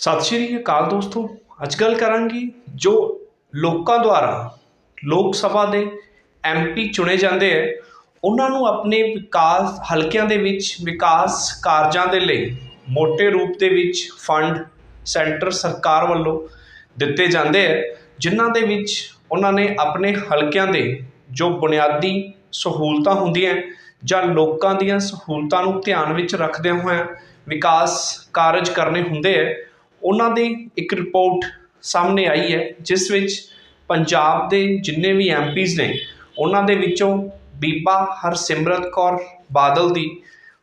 ਸਤਿ ਸ਼੍ਰੀ ਅਕਾਲ ਦੋਸਤੋ। ਅੱਜ ਗੱਲ ਕਰਾਂਗੇ ਜੋ ਲੋਕਾਂ ਦੁਆਰਾ ਲੋਕ ਸਭਾ ਦੇ ਐਮਪੀ ਚੁਣੇ ਜਾਂਦੇ ਹੈ ਉਹਨਾਂ ਨੂੰ ਆਪਣੇ ਵਿਕਾਸ, ਹਲਕਿਆਂ ਦੇ ਵਿੱਚ ਵਿਕਾਸ ਕਾਰਜਾਂ ਦੇ ਲਈ ਮੋٹے ਰੂਪ ਦੇ ਵਿੱਚ ਫੰਡ ਸੈਂਟਰ ਸਰਕਾਰ ਵੱਲੋਂ ਦਿੱਤੇ ਜਾਂਦੇ ਹੈ ਜਿਨ੍ਹਾਂ ਦੇ ਵਿੱਚ ਉਹਨਾਂ ਨੇ ਆਪਣੇ ਹਲਕਿਆਂ ਦੇ ਜੋ ਬੁਨਿਆਦੀ ਸਹੂਲਤਾਂ ਹੁੰਦੀਆਂ, ਜਾਂ ਲੋਕਾਂ ਦੀਆਂ ਸਹੂਲਤਾਂ ਨੂੰ ਧਿਆਨ ਵਿੱਚ ਰੱਖਦਿਆਂ ਹੋਇਆਂ ਵਿਕਾਸ ਕਾਰਜ ਕਰਨੇ ਹੁੰਦੇ ਹੈ ਉਹਨਾਂ ਦੀ ਇੱਕ ਰਿਪੋਰਟ ਸਾਹਮਣੇ ਆਈ ਹੈ, ਜਿਸ ਵਿੱਚ ਪੰਜਾਬ ਦੇ ਜਿੰਨੇ ਵੀ ਐਮਪੀਜ਼ ਨੇ, ਉਹਨਾਂ ਦੇ ਵਿੱਚੋਂ ਬੀਬਾ ਹਰਸਿਮਰਤ ਕੌਰ ਬਾਦਲ ਦੀ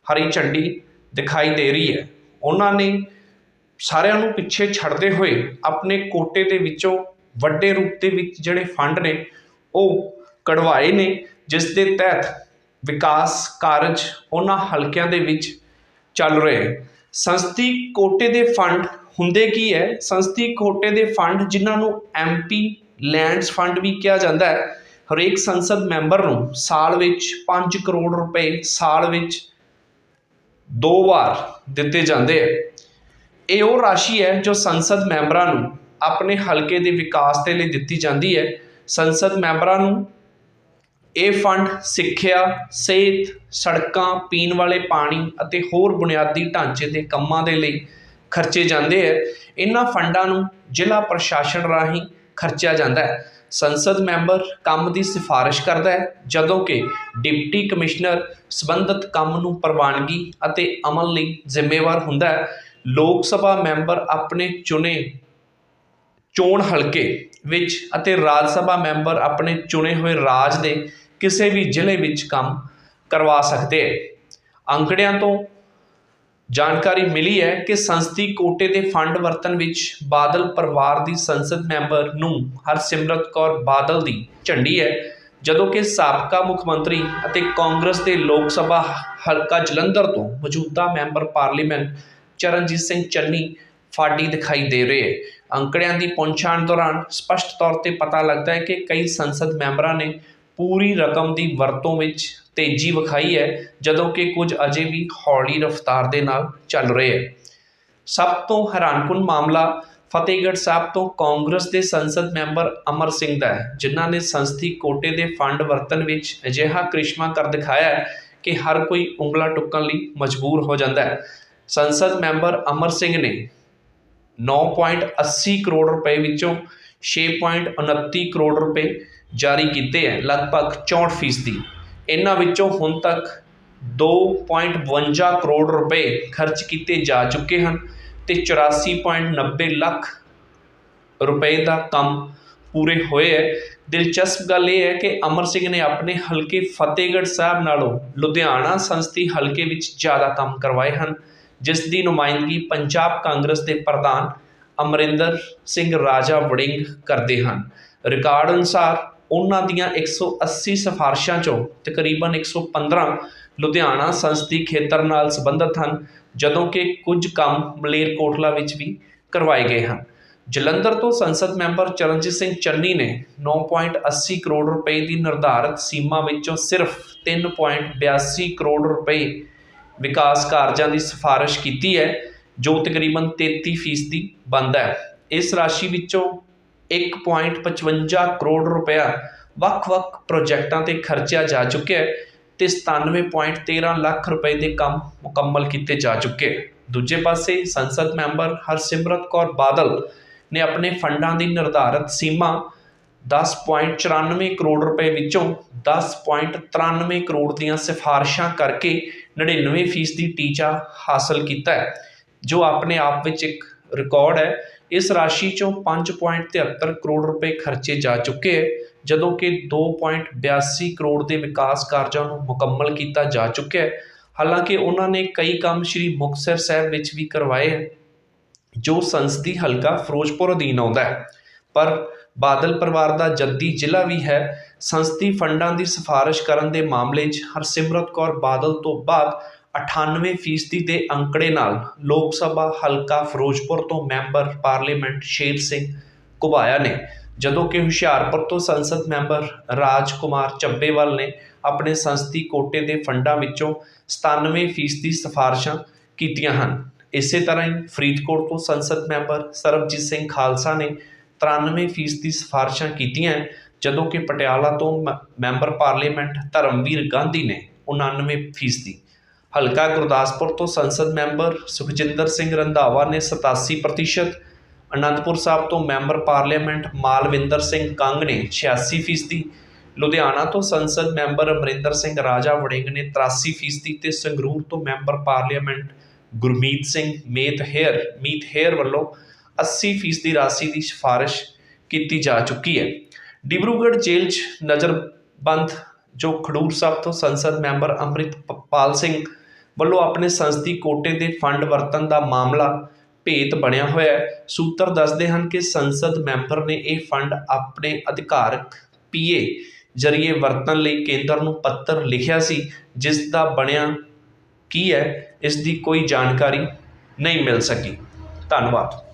ਹਰੀ ਝੰਡੀ ਦਿਖਾਈ ਦੇ ਰਹੀ ਹੈ ਉਹਨਾਂ ਨੇ ਸਾਰਿਆਂ ਨੂੰ ਪਿੱਛੇ ਛੱਡਦੇ ਹੋਏ ਆਪਣੇ ਕੋਟੇ ਦੇ ਵਿੱਚੋਂ ਵੱਡੇ ਰੂਪ ਦੇ ਵਿੱਚ ਜਿਹੜੇ ਫੰਡ ਨੇ, ਉਹ ਕਢਵਾਏ ਨੇ, ਜਿਸ ਦੇ ਤਹਿਤ ਵਿਕਾਸ ਕਾਰਜ ਉਹਨਾਂ ਹਲਕਿਆਂ ਦੇ ਵਿੱਚ ਚੱਲ ਰਹੇ ਹੈ। ਸੰਸਦੀ ਕੋਟੇ ਦੇ ਫੰਡ ਹੁੰਦੇ ਕੀ ਹੈ? ਸੰਸਦੀ ਕੋਟੇ ਦੇ ਫੰਡ ਜਿਨ੍ਹਾਂ ਨੂੰ ਐਮਪੀ ਲੈਂਡਸ ਫੰਡ ਵੀ ਕਿਹਾ ਜਾਂਦਾ ਹੈ, ਹਰੇਕ ਸੰਸਦ ਮੈਂਬਰ ਨੂੰ ਸਾਲ ਵਿੱਚ 5 ਕਰੋੜ ਰੁਪਏ ਸਾਲ ਵਿੱਚ ਦੋ ਵਾਰ ਦਿੱਤੇ ਜਾਂਦੇ ਹੈ ਇਹ ਉਹ ਰਾਸ਼ੀ ਹੈ ਜੋ ਸੰਸਦ ਮੈਂਬਰਾਂ ਨੂੰ ਆਪਣੇ ਹਲਕੇ ਦੇ ਵਿਕਾਸ ਦੇ ਲਈ ਦਿੱਤੀ ਜਾਂਦੀ ਹੈ। ਸੰਸਦ ਮੈਂਬਰਾਂ ਨੂੰ ਇਹ ਫੰਡ ਸਿੱਖਿਆ, ਸਿਹਤ, ਸੜਕਾਂ, ਪੀਣ ਵਾਲੇ ਪਾਣੀ ਅਤੇ ਹੋਰ ਬੁਨਿਆਦੀ ਢਾਂਚੇ ਦੇ ਕੰਮਾਂ ਦੇ ਲਈ ਖਰਚੇ ਜਾਂਦੇ ਹੈ ਇਹਨਾਂ ਫੰਡਾਂ ਨੂੰ ਜ਼ਿਲ੍ਹਾ ਪ੍ਰਸ਼ਾਸਨ ਰਾਹੀਂ ਖਰਚਿਆ ਜਾਂਦਾ ਹੈ। ਸੰਸਦ ਮੈਂਬਰ ਕੰਮ ਦੀ ਸਿਫਾਰਿਸ਼ ਕਰਦਾ ਹੈ, ਜਦੋਂ ਕਿ ਡਿਪਟੀ ਕਮਿਸ਼ਨਰ ਸੰਬੰਧਿਤ ਕੰਮ ਨੂੰ ਪ੍ਰਵਾਨਗੀ ਅਤੇ ਅਮਲ ਲਈ ਜ਼ਿੰਮੇਵਾਰ ਹੁੰਦਾ ਹੈ। ਲੋਕ ਸਭਾ ਮੈਂਬਰ ਆਪਣੇ ਚੁਣੇ ਚੋਣ ਹਲਕੇ ਵਿੱਚ ਅਤੇ ਰਾਜ ਸਭਾ ਮੈਂਬਰ ਆਪਣੇ ਚੁਣੇ ਹੋਏ ਰਾਜ ਦੇ ਕਿਸੇ ਵੀ ਜ਼ਿਲ੍ਹੇ ਵਿੱਚ ਕੰਮ ਕਰਵਾ ਸਕਦੇ ਹੈ ਅੰਕੜਿਆਂ ਤੋਂ ਜਾਣਕਾਰੀ ਮਿਲੀ ਹੈ ਕਿ ਸੰਸਦੀ ਕੋਟੇ ਦੇ ਫੰਡ ਵਰਤਨ ਵਿੱਚ ਬਾਦਲ ਪਰਿਵਾਰ ਦੀ ਸੰਸਦ ਮੈਂਬਰ ਨੂੰ ਹਰਸਿਮਰਤ ਕੌਰ ਬਾਦਲ ਦੀ ਝੰਡੀ ਹੈ, ਜਦੋਂ ਕਿ ਸਾਬਕਾ ਮੁੱਖ ਮੰਤਰੀ ਅਤੇ ਕਾਂਗਰਸ ਦੇ ਲੋਕ ਸਭਾ ਹਲਕਾ ਜਲੰਧਰ ਤੋਂ ਮੌਜੂਦਾ ਮੈਂਬਰ ਪਾਰਲੀਮੈਂਟ ਚਰਨਜੀਤ ਸਿੰਘ ਚੰਨੀ ਫਾਡੀ ਦਿਖਾਈ ਦੇ ਰਹੇ ਹੈ। ਅੰਕੜਿਆਂ ਦੀ ਪਹੁੰਚਾਣ ਦੌਰਾਨ ਸਪਸ਼ਟ ਤੌਰ ਤੇ ਪਤਾ ਲੱਗਦਾ ਹੈ ਕਿ ਕਈ ਸੰਸਦ ਮੈਂਬਰਾਂ ਨੇ ਪੂਰੀ ਰਕਮ ਦੀ ਵਰਤੋਂ ਵਿੱਚ ਤੇਜ਼ੀ ਵਿਖਾਈ ਹੈ, ਜਦੋਂ ਕਿ ਕੁਝ ਅਜੇ ਵੀ ਹੌਲੀ ਰਫ਼ਤਾਰ ਦੇ ਨਾਲ ਚੱਲ ਰਹੇ ਹੈ। ਸਭ ਤੋਂ ਹੈਰਾਨਕੁਨ ਮਾਮਲਾ ਫਤਿਹਗੜ੍ਹ ਸਾਹਿਬ ਤੋਂ ਕਾਂਗਰਸ ਦੇ ਸੰਸਦ ਮੈਂਬਰ ਅਮਰ ਸਿੰਘ ਦਾ ਹੈ, ਜਿਨ੍ਹਾਂ ਨੇ ਸੰਸਦੀ ਕੋਟੇ ਦੇ ਫੰਡ ਵਰਤਨ ਵਿੱਚ ਅਜਿਹਾ ਕ੍ਰਿਸ਼ਮਾ ਕਰ ਦਿਖਾਇਆ ਹੈ ਕਿ ਹਰ ਕੋਈ ਉਂਗਲਾ ਟੁੱਕਣ ਲਈ ਮਜਬੂਰ ਹੋ ਜਾਂਦਾ ਹੈ। ਸੰਸਦ ਮੈਂਬਰ ਅਮਰ ਸਿੰਘ ਨੇ 9.80 ਕਰੋੜ ਰੁਪਏ ਵਿੱਚੋਂ 6.29 ਕਰੋੜ ਰੁਪਏ ਜਾਰੀ ਕੀਤੇ ਹੈ, ਲਗਭਗ 64% ਫੀਸਦੀ ਇਹਨਾਂ ਵਿੱਚੋਂ ਹੁਣ ਤੱਕ 2.52 ਕਰੋੜ ਰੁਪਏ ਖਰਚ ਕੀਤੇ ਜਾ ਚੁੱਕੇ ਹਨ ਅਤੇ ਚੁਰਾਸੀ ਪੁਆਇੰਟ ਨੱਬੇ ਲੱਖ ਰੁਪਏ ਦਾ ਕੰਮ ਪੂਰੇ ਹੋਏ ਹੈ। ਦਿਲਚਸਪ ਗੱਲ ਇਹ ਹੈ ਕਿ ਅਮਰ ਸਿੰਘ ਨੇ ਆਪਣੇ ਹਲਕੇ ਫਤਿਹਗੜ੍ਹ ਸਾਹਿਬ ਨਾਲੋਂ ਲੁਧਿਆਣਾ ਸੰਸਦੀ ਹਲਕੇ ਵਿੱਚ ਜ਼ਿਆਦਾ ਕੰਮ ਕਰਵਾਏ ਹਨ, ਜਿਸ ਦੀ ਨੁਮਾਇੰਦਗੀ ਪੰਜਾਬ ਕਾਂਗਰਸ ਦੇ ਪ੍ਰਧਾਨ ਅਮਰਿੰਦਰ ਸਿੰਘ ਰਾਜਾ ਵੜਿੰਗ ਕਰਦੇ ਹਨ। ਰਿਕਾਰਡ ਅਨੁਸਾਰ ਉਹਨਾਂ ਦੀਆਂ 180 ਸਿਫਾਰਸ਼ਾਂ ਚੋਂ ਤਕਰੀਬਨ 115 ਲੁਧਿਆਣਾ ਸੰਸਦੀ ਖੇਤਰ ਨਾਲ ਸੰਬੰਧਿਤ ਹਨ, ਜਦੋਂ ਕਿ ਕੁਝ ਕੰਮ ਮਲੇਰਕੋਟਲਾ ਵਿੱਚ ਵੀ ਕਰਵਾਏ ਗਏ ਹਨ। ਜਲੰਧਰ ਤੋਂ ਸੰਸਦ ਮੈਂਬਰ ਚਰਨਜੀਤ ਸਿੰਘ ਚੰਨੀ ਨੇ 9.80 ਕਰੋੜ ਰੁਪਏ ਦੀ ਨਿਰਧਾਰਤ ਸੀਮਾ ਵਿੱਚੋਂ ਸਿਰਫ 3.82 ਕਰੋੜ ਰੁਪਏ ਵਿਕਾਸ ਕਾਰਜਾਂ ਦੀ ਸਿਫਾਰਿਸ਼ ਕੀਤੀ ਹੈ, ਜੋ ਤਕਰੀਬਨ 33% ਬਣਦਾ ਹੈ। ਇਸ ਰਾਸ਼ੀ ਵਿੱਚੋਂ 1.55 ਕਰੋੜ ਰੁਪਇਆ ਵੱਖ-ਵੱਖ ਪ੍ਰੋਜੈਕਟਾਂ ਤੇ ਖਰਚਿਆ ਜਾ ਚੁੱਕਿਆ ਹੈ ਤੇ 97.13 ਲੱਖ ਰੁਪਏ ਦੇ ਕੰਮ ਮੁਕੰਮਲ ਕੀਤੇ ਜਾ ਚੁੱਕੇ ਦੂਜੇ ਪਾਸੇ ਸੰਸਦ ਮੈਂਬਰ ਹਰਸਿਮਰਤ ਕੌਰ ਬਾਦਲ ਨੇ ਆਪਣੇ ਫੰਡਾਂ ਦੀ ਨਿਰਧਾਰਤ ਸੀਮਾ 10.94 ਕਰੋੜ ਰੁਪਏ ਵਿੱਚੋਂ 10.93 ਕਰੋੜ ਦੀਆਂ ਸਿਫਾਰਿਸ਼ਾਂ ਕਰਕੇ 99% ਦੀ ਟੀਚਾ ਹਾਸਲ ਕੀਤਾ ਹੈ, ਜੋ ਆਪਣੇ ਆਪ ਵਿੱਚ ਇੱਕ ਰਿਕਾਰਡ ਹੈ ਇਸ ਰਾਸ਼ੀ ਚੋਂ 5.73 ਕਰੋੜ ਰੁਪਏ ਖਰਚੇ ਜਾ ਚੁੱਕੇ ਹੈ, ਜਦੋਂ ਕਿ 2.82 ਕਰੋੜ ਦੇ ਵਿਕਾਸ ਕਾਰਜਾਂ ਨੂੰ ਮੁਕੰਮਲ ਕੀਤਾ ਜਾ ਚੁੱਕਿਆ ਹੈ। ਹਾਲਾਂਕਿ ਉਹਨਾਂ ਨੇ ਕਈ ਕੰਮ ਸ੍ਰੀ ਮੁਕਤਸਰ ਸਾਹਿਬ ਵਿੱਚ ਵੀ ਕਰਵਾਏ ਹੈ ਜੋ ਸੰਸਦੀ ਹਲਕਾ ਫਿਰੋਜ਼ਪੁਰ ਅਧੀਨ ਆਉਂਦਾ ਹੈ। ਪਰ ਬਾਦਲ ਪਰਿਵਾਰ ਦਾ ਜੱਦੀ ਜ਼ਿਲ੍ਹਾ ਵੀ ਹੈ। ਸੰਸਦੀ ਫੰਡਾਂ ਦੀ ਸਿਫਾਰਿਸ਼ ਕਰਨ ਦੇ ਮਾਮਲੇ 'ਚ ਹਰਸਿਮਰਤ ਕੌਰ ਬਾਦਲ ਤੋਂ ਬਾਅਦ 98% ਦੇ ਅੰਕੜੇ ਨਾਲ ਲੋਕ ਸਭਾ ਹਲਕਾ ਫਿਰੋਜ਼ਪੁਰ ਤੋਂ ਮੈਂਬਰ ਪਾਰਲੀਮੈਂਟ ਸ਼ੇਰ ਸਿੰਘ ਘੁਬਾਇਆ ਨੇ ਜਦੋਂ ਕਿ ਹੁਸ਼ਿਆਰਪੁਰ ਤੋਂ ਸੰਸਦ ਮੈਂਬਰ ਰਾਜ ਕੁਮਾਰ ਚੱਬੇਵਾਲ ਨੇ ਆਪਣੇ ਸੰਸਦੀ ਕੋਟੇ ਦੇ ਫੰਡਾਂ ਵਿੱਚੋਂ 97 ਫੀਸਦੀ ਸਿਫਾਰਸ਼ਾਂ ਕੀਤੀਆਂ ਹਨ। ਇਸੇ ਤਰ੍ਹਾਂ ਹੀ ਫਰੀਦਕੋਟ ਤੋਂ ਸੰਸਦ ਮੈਂਬਰ ਸਰਬਜੀਤ ਸਿੰਘ ਖਾਲਸਾ ਨੇ 93 ਫੀਸਦੀ ਸਿਫਾਰਸ਼ਾਂ ਕੀਤੀਆਂ ਹੈ, ਜਦੋਂ ਕਿ ਪਟਿਆਲਾ ਤੋਂ ਮ- ਮੈਂਬਰ ਪਾਰਲੀਮੈਂਟ ਧਰਮਵੀਰ ਗਾਂਧੀ ਨੇ 99 ਫੀਸਦੀ। ਹਲਕਾ ਗੁਰਦਾਸਪੁਰ ਤੋਂ ਸੰਸਦ ਮੈਂਬਰ ਸੁਖਜਿੰਦਰ ਸਿੰਘ ਰੰਧਾਵਾ ਨੇ 87% ਅਨੰਦਪੁਰ ਸਾਹਿਬ ਤੋਂ ਮੈਂਬਰ ਪਾਰਲੀਮੈਂਟ ਮਾਲਵਿੰਦਰ ਸਿੰਘ ਕੰਗ ਨੇ 86% ਲੁਧਿਆਣਾ ਤੋਂ ਸੰਸਦ ਮੈਂਬਰ ਅਮਰਿੰਦਰ ਸਿੰਘ ਰਾਜਾ ਵੜਿੰਗ ਨੇ 83% ਦੀ ਤੇ ਸੰਗਰੂਰ ਤੋਂ ਮੈਂਬਰ ਪਾਰਲੀਮੈਂਟ ਗੁਰਮੀਤ ਸਿੰਘ ਮੇਤ ਹੇਅਰ, ਮੀਤ ਹੇਅਰ ਵੱਲੋਂ 80% ਰਾਸ਼ੀ ਦੀ ਸਿਫਾਰਿਸ਼ ਕੀਤੀ ਜਾ ਚੁੱਕੀ ਹੈ। ਡਿਬਰੂਗੜ੍ਹ ਜੇਲ੍ਹ 'ਚ ਨਜ਼ਰਬੰਦ ਜੋ ਖਡੂਰ ਸਾਹਿਬ ਤੋਂ ਸੰਸਦ ਮੈਂਬਰ ਅੰਮ੍ਰਿਤਪਾਲ ਸਿੰਘ ਵੱਲੋਂ ਆਪਣੇ ਸੰਸਦੀ ਕੋਟੇ ਦੇ ਫੰਡ ਵਰਤਣ ਦਾ ਮਾਮਲਾ ਭੇਤ ਬਣਿਆ ਹੋਇਆ ਸੂਤਰ ਦੱਸਦੇ ਹਨ ਕਿ ਸੰਸਦ ਮੈਂਬਰ ਨੇ ਇਹ ਫੰਡ ਆਪਣੇ ਅਧਿਕਾਰਕ ਪੀਏ ਜਰੀਏ ਵਰਤਣ ਲਈ ਕੇਂਦਰ ਨੂੰ ਪੱਤਰ ਲਿਖਿਆ ਸੀ, ਜਿਸ ਦਾ ਬਣਿਆ ਕੀ ਹੈ, ਇਸ ਦੀ ਕੋਈ ਜਾਣਕਾਰੀ ਨਹੀਂ ਮਿਲ ਸਕੀ। ਧੰਨਵਾਦ।